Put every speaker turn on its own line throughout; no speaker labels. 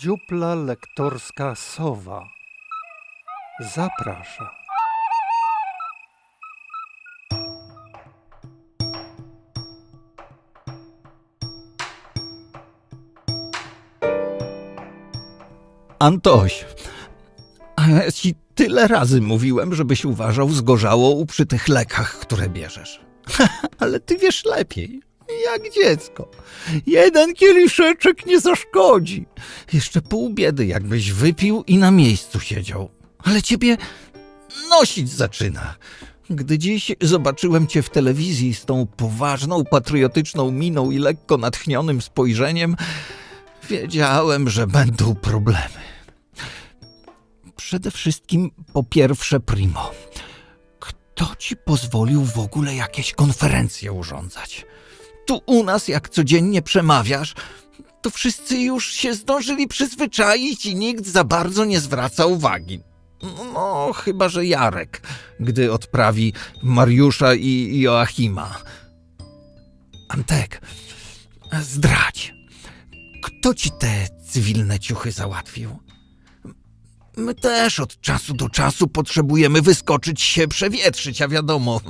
Dziupla lektorska Sowa zaprasza.
Antoś, a ja ci tyle razy mówiłem, żebyś uważał zgorzało przy tych lekach, które bierzesz. Ale ty wiesz lepiej, jak dziecko. Jeden kieliszeczek nie zaszkodzi. Jeszcze pół biedy, jakbyś wypił i na miejscu siedział. Ale ciebie nosić zaczyna. Gdy dziś zobaczyłem cię w telewizji z tą poważną, patriotyczną miną i lekko natchnionym spojrzeniem, wiedziałem, że będą problemy. Przede wszystkim, po pierwsze, primo. Kto ci pozwolił w ogóle jakieś konferencje urządzać? Tu u nas, jak codziennie przemawiasz, to wszyscy już się zdążyli przyzwyczaić i nikt za bardzo nie zwraca uwagi. No, chyba że Jarek, gdy odprawi Mariusza i Joachima. Antek, zdradź. Kto ci te cywilne ciuchy załatwił? My też od czasu do czasu potrzebujemy wyskoczyć się, przewietrzyć, a wiadomo,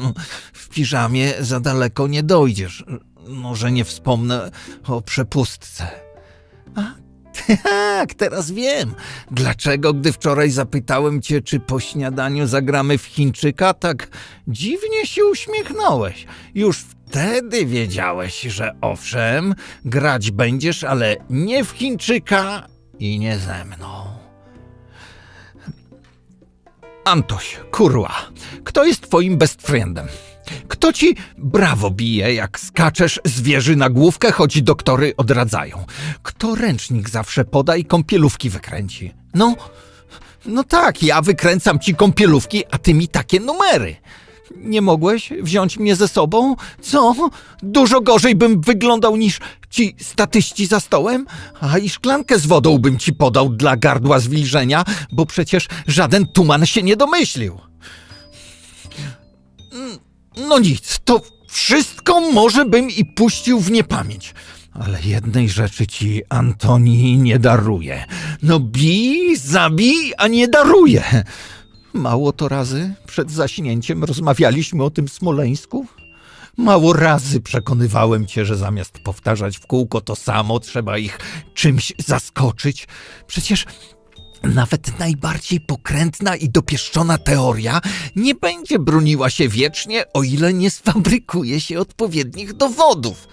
w piżamie za daleko nie dojdziesz. Może nie wspomnę o przepustce. A, tak, teraz wiem. Dlaczego, gdy wczoraj zapytałem cię, czy po śniadaniu zagramy w Chińczyka, tak dziwnie się uśmiechnąłeś. Już wtedy wiedziałeś, że owszem, grać będziesz, ale nie w Chińczyka i nie ze mną. Antoś, kurła, kto jest twoim best friendem? Kto ci brawo bije, jak skaczesz z wieży na główkę, choć doktory odradzają? Kto ręcznik zawsze poda i kąpielówki wykręci? No, no tak, ja wykręcam ci kąpielówki, a ty mi takie numery. Nie mogłeś wziąć mnie ze sobą? Co? Dużo gorzej bym wyglądał niż ci statyści za stołem? A i szklankę z wodą bym ci podał dla gardła zwilżenia, bo przecież żaden tuman się nie domyślił. No nic, to wszystko może bym i puścił w niepamięć. Ale jednej rzeczy ci Antoni nie daruje. No bij, zabij, a nie daruje. Mało to razy przed zaśnięciem rozmawialiśmy o tym Smoleńsku. Mało razy przekonywałem cię, że zamiast powtarzać w kółko to samo, trzeba ich czymś zaskoczyć. Przecież nawet najbardziej pokrętna i dopieszczona teoria nie będzie broniła się wiecznie, o ile nie sfabrykuje się odpowiednich dowodów.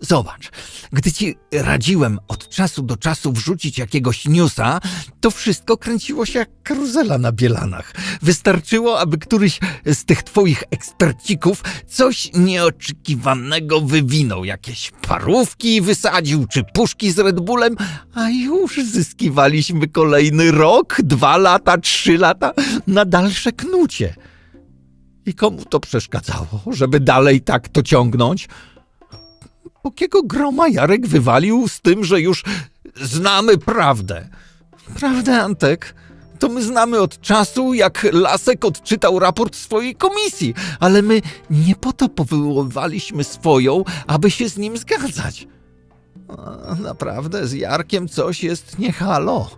Zobacz, gdy ci radziłem od czasu do czasu wrzucić jakiegoś newsa, to wszystko kręciło się jak karuzela na bielanach. Wystarczyło, aby któryś z tych twoich ekspercików coś nieoczekiwanego wywinął, jakieś parówki wysadził, czy puszki z Red Bullem, a już zyskiwaliśmy kolejny rok, dwa lata, trzy lata na dalsze knucie. I komu to przeszkadzało, żeby dalej tak to ciągnąć? Jakiego groma Jarek wywalił z tym, że już znamy prawdę? Prawdę, Antek? To my znamy od czasu, jak Lasek odczytał raport swojej komisji, ale my nie po to powoływaliśmy swoją, aby się z nim zgadzać. A, naprawdę, z Jarkiem coś jest nie halo.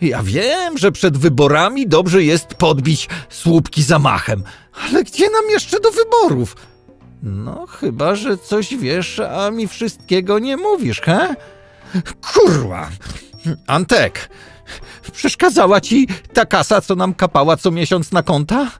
Ja wiem, że przed wyborami dobrze jest podbić słupki zamachem, ale gdzie nam jeszcze do wyborów? No, chyba, że coś wiesz, a mi wszystkiego nie mówisz, he? Kurwa! Antek, przeszkadzała ci ta kasa, co nam kapała co miesiąc na konta?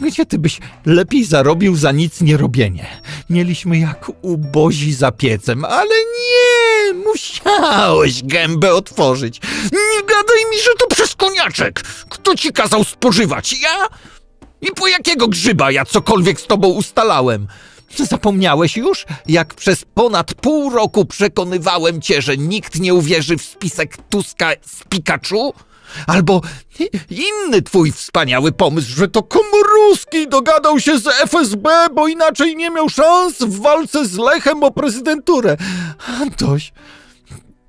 Gdzie ty byś lepiej zarobił za nic nie robienie? Mieliśmy jak ubozi za piecem, ale nie, musiałeś gębę otworzyć. Nie gadaj mi, że to przez koniaczek. Kto ci kazał spożywać? Ja? I po jakiego grzyba ja cokolwiek z tobą ustalałem? Zapomniałeś już, jak przez ponad pół roku przekonywałem cię, że nikt nie uwierzy w spisek Tuska z Pikachu? Albo inny twój wspaniały pomysł, że to Komorowski dogadał się z FSB, bo inaczej nie miał szans w walce z Lechem o prezydenturę. Antoś,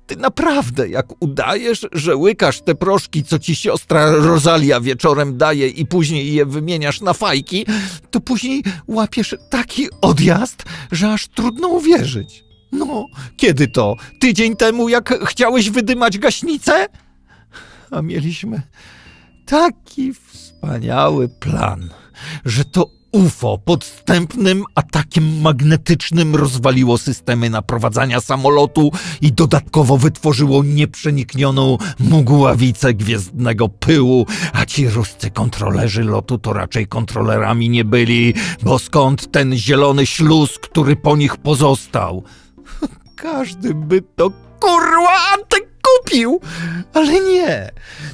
ty naprawdę, jak udajesz, że łykasz te proszki, co ci siostra Rosalia wieczorem daje i później je wymieniasz na fajki, to później łapiesz taki odjazd, że aż trudno uwierzyć. No, kiedy to? Tydzień temu, jak chciałeś wydymać gaśnicę? A mieliśmy taki wspaniały plan, że to UFO podstępnym atakiem magnetycznym rozwaliło systemy naprowadzania samolotu i dodatkowo wytworzyło nieprzeniknioną mgławicę gwiezdnego pyłu, a ci ruscy kontrolerzy lotu to raczej kontrolerami nie byli, bo skąd ten zielony śluz, który po nich pozostał? Każdy by to kurwa kupił! Ale nie!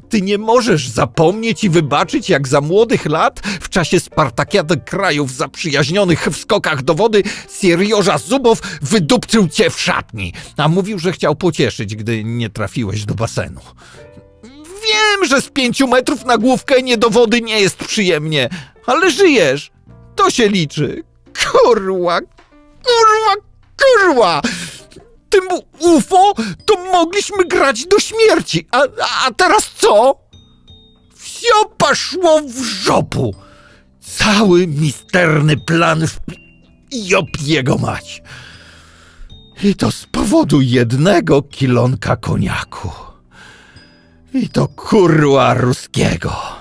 Ty nie możesz zapomnieć i wybaczyć, jak za młodych lat, w czasie Spartakiady krajów zaprzyjaźnionych w skokach do wody, Sierioża Zubow wydupcył cię w szatni, a mówił, że chciał pocieszyć, gdy nie trafiłeś do basenu. Wiem, że z pięciu metrów na główkę nie do wody nie jest przyjemnie, ale żyjesz! To się liczy. Kurwa, kurwa, kurwa! Tym UFO mogliśmy grać do śmierci, a, a teraz co? Wsio poszło w żopu. Cały misterny plan w... Jop jego mać. I to z powodu jednego kilonka koniaku. I to kurła ruskiego.